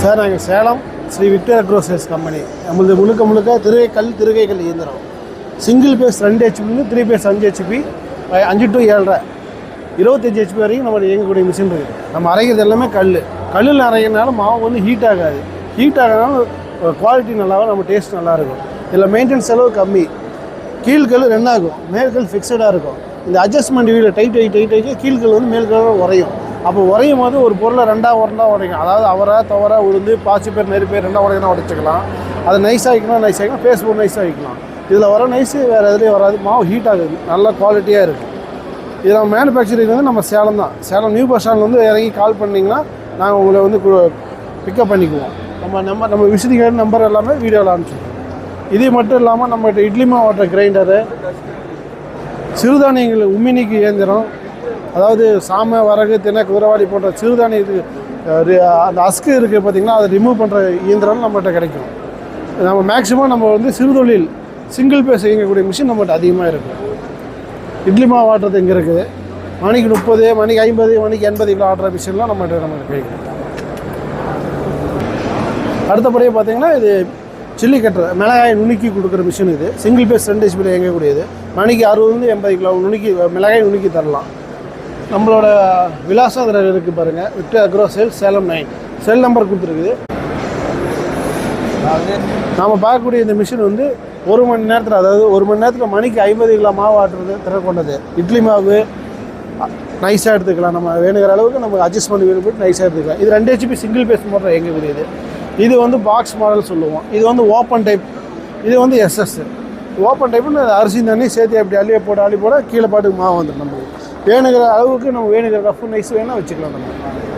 Sir நாங்கள் Salem Sri Victor grocers company நம்மளது முழுக்க முழுக்க திருகை கல் கல் இயந்திரம். சிங்கிள் பேஸ் ரெண்டு ஹெச்பின்னு த்ரீ பேஸ் அஞ்சு ஹெச்பி அஞ்சு டு ஏழரை. இருபத்தஞ்சி ஹெச்பி வரைக்கும் நம்ம இயங்கக்கூடிய மிஷின் இருக்குது நம்ம அரைக்கிறது எல்லாமே கல் கல்லில் அரைக்கிறதுனால மாவு வந்து ஹீட் ஆகாது. ஹீட் ஆகாதனால குவாலிட்டி நல்லாவும் நம்ம டேஸ்ட் நல்லாயிருக்கும். இதில் மெயின்டெனன்ஸ் செலவு கம்மி. கீழ்கல் ரெண்டாகும் மேல்கல் ஃபிக்ஸடாக இருக்கும். இந்த adjustment video tight tight tight ஆகி கீழ்கல் வந்து மேல்கல் உறையும். அப்போ உறையும் போது ஒரு பொருளை ரெண்டாக உரண்டா உடைக்கும். அதாவது அவரை தவறா உளுந்து பாசி பேர் நெறி பேர் ரெண்டாக உடைக்கணும் உடைச்சிக்கலாம். அதை நைஸ் ஆகிக்கணும் நைஸ் ஆகிக்கலாம் ஃபேஸ்புக் நைஸ் ஆகிக்கலாம் இதில் வர நைஸு வேறு எதுலேயும் வராது. மாவு ஹீட் ஆகுது. நல்ல குவாலிட்டியாக இருக்குது இது நம்ம மேனுஃபேக்சரிங் வந்து நம்ம சேலம் தான். சேலம் நியூ பஸ் ஸ்டாண்ட் வந்து இறங்கி கால் பண்ணிங்கன்னா நாங்கள் உங்களை வந்து பிக்கப் பண்ணிக்குவோம். நம்ம நம்பர் நம்ம விசிட்டிங் கார்டு நம்பர் எல்லாமே வீடியோவில் அனுப்பிச்சிடுவோம் இது மட்டும் இல்லாமல் நம்மகிட்ட இட்லி மாவட்ட கிரைண்டரு சிறுதானியங்கள் உமினிக்கு இயந்திரம் அதாவது சாமை வரகு தின குதிரவாடி போன்ற சிறுதானிய அஹ், அந்த அஸ்கு இருக்குது பார்த்திங்கன்னா அதை ரிமூவ் பண்ணுற இயந்திரம் நம்மகிட்ட கிடைக்கும். நம்ம மேக்ஸிமம் நம்ம வந்து சிறுதொழில் சிங்கிள் பேஸ் இயங்கக்கூடிய மிஷின் நம்மகிட்ட அதிகமாக இருக்குது இட்லி மாவு ஆட்டுறது இங்கே இருக்குது மணிக்கு முப்பது மணிக்கு ஐம்பது மணிக்கு எண்பது கிலோ ஆட்டுற மிஷின்லாம் நம்மகிட்ட நம்ம கிடைக்கும் அடுத்தபடியாக பார்த்தீங்கன்னா இது சில்லி கட்டுற மிளகாய் நுணுக்கி கொடுக்குற மிஷின் இது. சிங்கிள் பேஸ் ரெண்டு ஹெச்பியில் இயங்கக்கூடியது. மணிக்கு அறுபதுலேருந்து எண்பது கிலோ நுணுக்கி மிளகாய் நுணுக்கி தரலாம். நம்மளோட விலாசம் அதில் இருக்குது பாருங்கள் Victor agro sale Salem nine. Cell number கொடுத்துருக்குது. நாம் பார்க்கக்கூடிய இந்த மிஷின் வந்து ஒரு மணி நேரத்தில் அதாவது ஒரு மணி நேரத்தில் மணிக்கு ஐம்பது கிலோ மாவு ஆட்டுறது திறன் கொண்டது. இட்லி மாவு நைஸாக எடுத்துக்கலாம். நம்ம வேணுங்கிற அளவுக்கு நம்ம அட்ஜஸ்ட் பண்ணி வேணும் நைஸாக எடுத்துக்கலாம். இது ரெண்டு ஹெச்பி சிங்கிள் பேஸ் மோட்டர் இயங்கக்கூடியது. இது வந்து பாக்ஸ் மாடல் சொல்லுவோம். இது வந்து ஓப்பன் டைப் இது வந்து எஸ்எஸ் ஓப்பன் டைப்னு அரிசி தண்ணி சேர்த்து அப்படி அள்ளியே போட்டு அள்ளி போட கீழே பாட்டுக்கு மாவு வந்துடும் நம்மளுக்கு. வேணுங்கிற அளவுக்கு நம்ம வேணுங்கிற ரஃப் நைஸ் வேணால் வச்சுக்கலாம் நம்ம.